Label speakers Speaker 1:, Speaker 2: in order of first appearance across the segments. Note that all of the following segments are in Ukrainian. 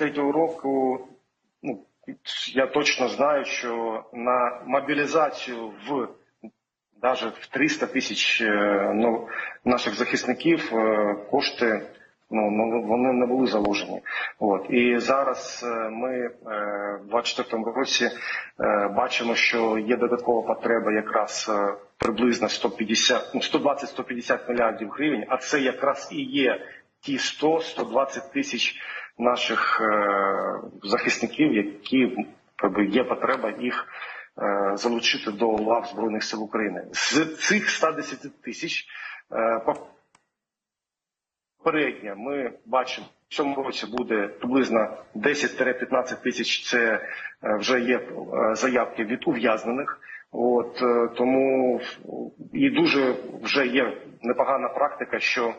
Speaker 1: 23-го року, ну я точно знаю, що на мобілізацію в навіть в 300 тисяч е, ну, наших захисників е, кошти ну, ну вони не були заложені. От і зараз е, ми в 24-му році бачимо, що є додаткова потреба якраз приблизно 150, ну 120-150 мільярдів гривень. А це якраз і є ті 100-120 тисяч наших е, захисників, які є потреба їх е, залучити до лав збройних сил України. З цих 110 тисяч е, попередньо ми бачимо. В цьому році буде приблизно 10-15 тисяч. Це вже є заявки від ув'язнених. От тому і дуже вже є непогана практика, що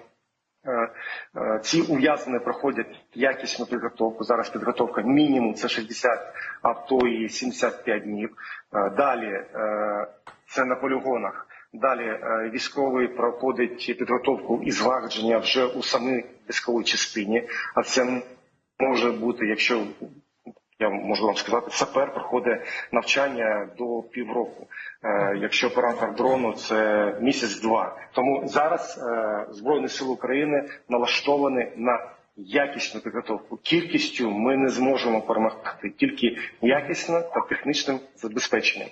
Speaker 1: ці ув'язнені проходять якісну підготовку. Зараз підготовка мінімум це 60, а то і 75 днів. Е, Далі е, це на полігонах. Далі е, військовий проходить підготовку і злагодження вже у самій військовій частині. А це може бути, якщо я можу вам сказати, сапер проходить навчання до півроку. Е, якщо оператор дрону, це місяць-два. Тому зараз е, Збройні Сили України налаштовані на якісну підготовку. Кількістю ми не зможемо перемогти, тільки якісно та технічним забезпеченням.